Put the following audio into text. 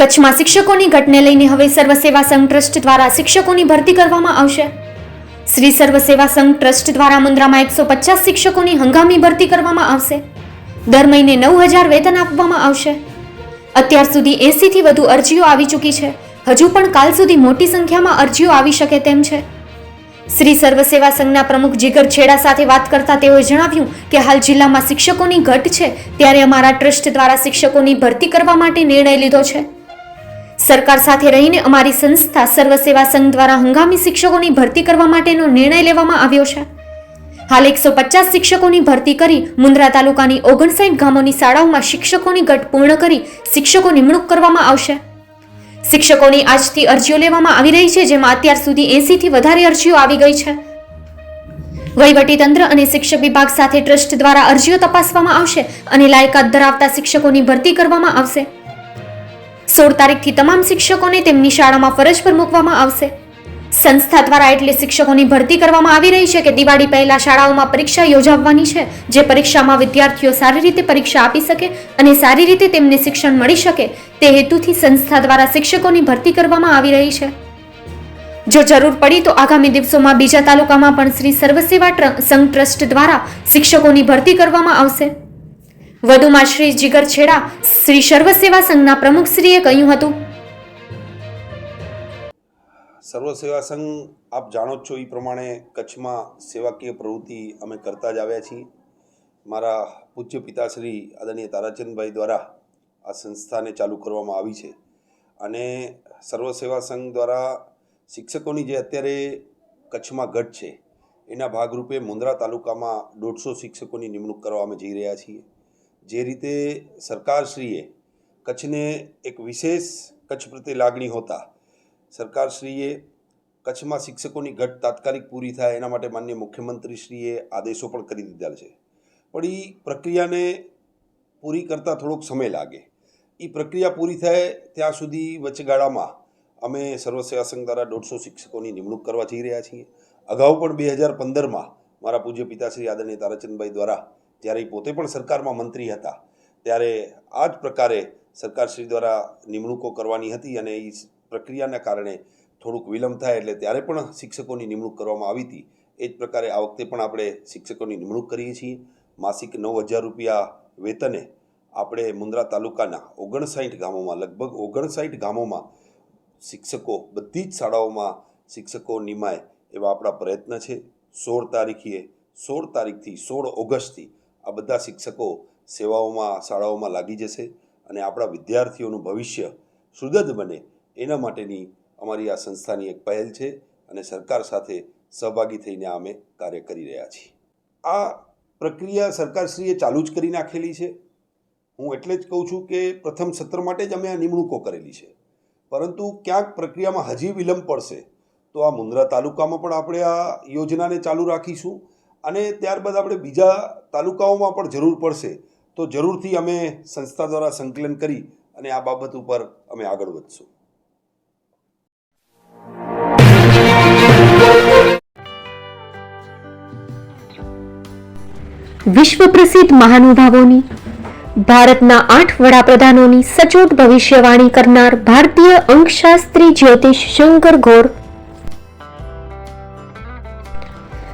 કચ્છમાં શિક્ષકોની ઘટને લઈને હવે સર્વ સેવા સંઘ ટ્રસ્ટ દ્વારા શિક્ષકોની ભરતી કરવામાં આવશે. શ્રી સર્વ સેવા સંઘ ટ્રસ્ટ દ્વારા મુન્દ્રામાં એકસો પચાસ શિક્ષકોની હંગામી ભરતી કરવામાં આવશે. દર મહિને નવ હજાર વેતન આપવામાં આવશે. અત્યાર સુધી એસીથી વધુ અરજીઓ આવી ચૂકી છે. હજુ પણ કાલ સુધી મોટી સંખ્યામાં અરજીઓ આવી શકે તેમ છે. શ્રી સર્વ સેવા સંઘના પ્રમુખ જીગર છેડા સાથે વાત કરતા તેઓએ જણાવ્યું કે હાલ જિલ્લામાં શિક્ષકોની ઘટ છે, ત્યારે અમારા ટ્રસ્ટ દ્વારા શિક્ષકોની ભરતી કરવા માટે નિર્ણય લીધો છે. સરકાર સાથે રહીને અમારી સંસ્થા સર્વ સેવા સંઘ દ્વારા હંગામી શિક્ષકોની ભરતી કરવા માટેનો નિર્ણય લેવામાં આવ્યો છે. હાલ એકસો પચાસ શિક્ષકોની ભરતી કરી મુન્દ્રા તાલુકાની ઓગણસાઠ ગામોની શાળાઓમાં શિક્ષકોની ગટ પૂર્ણ કરી શિક્ષકો નિમણૂક કરવામાં આવશે. શિક્ષકોની આજથી અરજીઓ લેવામાં આવી રહી છે, જેમાં અત્યાર સુધી એંસીથી વધારે અરજીઓ આવી ગઈ છે. વહીવટીતંત્ર અને શિક્ષક વિભાગ સાથે ટ્રસ્ટ દ્વારા અરજીઓ તપાસવામાં આવશે અને લાયકાત ધરાવતા શિક્ષકોની ભરતી કરવામાં આવશે. સોળ તારીખથી તમામ શિક્ષકોને તેમની શાળામાં ફરજ પર મૂકવામાં આવશે. સંસ્થા દ્વારા એટલે શિક્ષકોની ભરતી કરવામાં આવી રહી છે કે દિવાળી પહેલા શાળાઓમાં પરીક્ષા યોજાવવાની છે, જે પરીક્ષામાં વિદ્યાર્થીઓ સારી રીતે પરીક્ષા આપી શકે અને સારી રીતે તેમને શિક્ષણ મળી શકે, તે હેતુથી સંસ્થા દ્વારા શિક્ષકોની ભરતી કરવામાં આવી રહી છે. જો જરૂર પડી તો આગામી દિવસોમાં બીજા તાલુકામાં પણ શ્રી સર્વસેવા સંઘ ટ્રસ્ટ દ્વારા શિક્ષકોની ભરતી કરવામાં આવશે. વધુમાં શ્રી જીગર છેડા શ્રી સર્વસેવા સંઘના પ્રમુખશ્રીએ કહ્યું હતું. સર્વ સેવા સંઘ, આપ જાણો છો એ પ્રમાણે કચ્છમાં સેવાકીય પ્રવૃત્તિ અમે કરતા જ આવ્યા છીએ. મારા પૂજ્ય પિતાશ્રી આદરણીય તારાચંદભાઈ દ્વારા આ સંસ્થાને ચાલુ કરવામાં આવી છે. અને સર્વ સેવા સંઘ દ્વારા શિક્ષકોની જે અત્યારે કચ્છમાં ઘટ છે, એના ભાગરૂપે મુન્દ્રા તાલુકામાં દોઢસો શિક્ષકોની નિમણૂક કરવા અમે જઈ રહ્યા છીએ. જે રીતે સરકારશ્રીએ કચ્છને એક વિશેષ કચ્છ પ્રત્યે લાગણી હોતા, સરકારશ્રીએ કચ્છમાં શિક્ષકોની ઘટ તાત્કાલિક પૂરી થાય એના માટે માન્ય મુખ્યમંત્રીશ્રીએ આદેશો પણ કરી દીધા છે. પણ એ પ્રક્રિયાને પૂરી કરતાં થોડોક સમય લાગે. એ પ્રક્રિયા પૂરી થાય ત્યાં સુધી વચગાળામાં અમે સર્વસેવા સંઘ દ્વારા દોઢસો શિક્ષકોની નિમણૂક કરવા જઈ રહ્યા છીએ. અગાઉ પણ બે હજાર પંદરમાં મારા પૂજ્ય પિતાશ્રી આદરણીય તારાચંદભાઈ દ્વારા જ્યારે એ પોતે પણ સરકારમાં મંત્રી હતા. ત્યારે આ જ પ્રકારે સરકારશ્રી દ્વારા નિમણૂકો કરવાની હતી અને એ પ્રક્રિયાના કારણે થોડુંક વિલંબ થાય એટલે ત્યારે પણ શિક્ષકોની નિમણૂક કરવામાં આવી હતી. એ જ પ્રકારે આ વખતે પણ આપણે શિક્ષકોની નિમણૂક કરીએ છીએ. માસિક નવ હજાર રૂપિયા વેતને આપણે મુન્દ્રા તાલુકાના ઓગણસાઠ ગામોમાં, લગભગ ઓગણસાઠ ગામોમાં શિક્ષકો, બધી જ શાળાઓમાં શિક્ષકો નિમાય એવા આપણા પ્રયત્ન છે. સોળ તારીખે સોળ તારીખથી સોળ ઓગસ્ટથી આ બધા શિક્ષકો સેવાઓમાં, શાળાઓમાં લાગી જશે અને આપણા વિદ્યાર્થીઓનું ભવિષ્ય સુદૃઢ બને એના માટેની અમારી આ સંસ્થાની એક પહેલ છે અને સરકાર સાથે સહભાગી થઈને અમે કાર્ય કરી રહ્યા છીએ. આ પ્રક્રિયા સરકારશ્રીએ ચાલુ જ કરી નાખેલી છે. હું એટલે જ કહું છું કે પ્રથમ સત્ર માટે જ અમે આ નિમણૂકો કરેલી છે. પરંતુ ક્યાંક પ્રક્રિયામાં હજી વિલંબ પડશે તો આ મુન્દ્રા તાલુકામાં પણ આપણે આ યોજનાને ચાલુ રાખીશું. અને ત્યારબાદ આપણે બીજા તાલુકાઓમાં પણ જરૂર પડશે, તો જરૂરથી અમે સંસ્થા દ્વારા સંકલન કરી અને આ બાબત ઉપર અમે આગળ વધશું. વિશ્વ પ્રસિદ્ધ મહાનુભાવોની, ભારતના આઠ વડાપ્રધાનોની સચોટ ભવિષ્યવાણી કરનાર ભારતીય અંકશાસ્ત્રી જ્યોતિષ શંકર ગોર